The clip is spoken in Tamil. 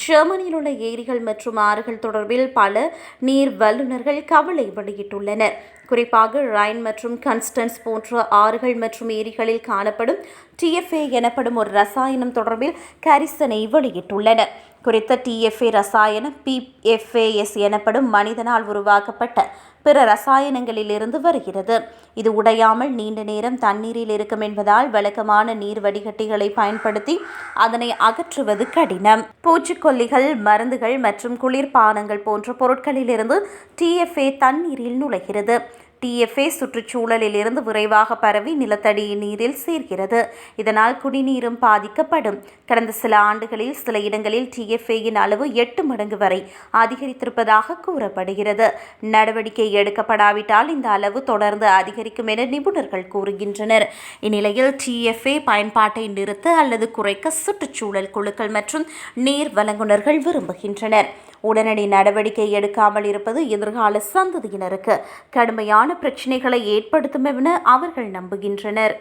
ஜெர்மனியில் உள்ள ஏரிகள் மற்றும் ஆறுகள் தொடர்பில் பல நீர் வல்லுநர்கள் கவலை வெளியிட்டுள்ளனர். குறிப்பாக ரைன் மற்றும் கன்ஸ்டன்ஸ் போன்ற ஆறுகள் மற்றும் ஏரிகளில் காணப்படும் டிஎஃப்ஏ எனப்படும் ஒரு ரசாயனம் தொடர்பில் கரிசனை வெளியிட்டுள்ளனர். குறித்த டிஎஃப்ஏ ரசாயனம் பிஎஃப்ஏஎஸ் எனப்படும் மனிதனால் உருவாக்கப்பட்ட பிற ரசாயனங்களிலிருந்து வருகிறது. இது உடையாமல் நீண்ட நேரம் தண்ணீரில் இருக்கும் என்பதால் வழக்கமான நீர் வடிகட்டிகளை பயன்படுத்தி அதனை அகற்றுவது கடினம். பூச்சிக்கொல்லிகள் மருந்துகள் மற்றும் குளிர்பானங்கள் போன்ற பொருட்களிலிருந்து டிஎஃப்ஏ தண்ணீரில் நுழைகிறது. டிஎஃப்ஏ சுற்றுச்சூழலில் இருந்து விரைவாக பரவி நிலத்தடி நீரில் சேர்கிறது. இதனால் குடிநீரும் பாதிக்கப்படும். கடந்த சில ஆண்டுகளில் சில இடங்களில் டிஎஃப்ஏயின் அளவு எட்டு மடங்கு வரை அதிகரித்திருப்பதாக கூறப்படுகிறது. நடவடிக்கை எடுக்கப்படாவிட்டால் இந்த அளவு தொடர்ந்து அதிகரிக்கும் என நிபுணர்கள் கூறுகின்றனர். இந்நிலையில் டிஎஃப்ஏ பயன்பாட்டை நிறுத்த அல்லது குறைக்க சுற்றுச்சூழல் குழுக்கள் மற்றும் நீர் வழங்குநர்கள் விரும்புகின்றனர். உடனடி நடவடிக்கை எடுக்காமல் இருப்பது எதிர்கால சந்ததியினருக்கு. கடுமையான பிரச்சினைகளை ஏற்படுத்தும் என அவர்கள் நம்புகின்றனர்.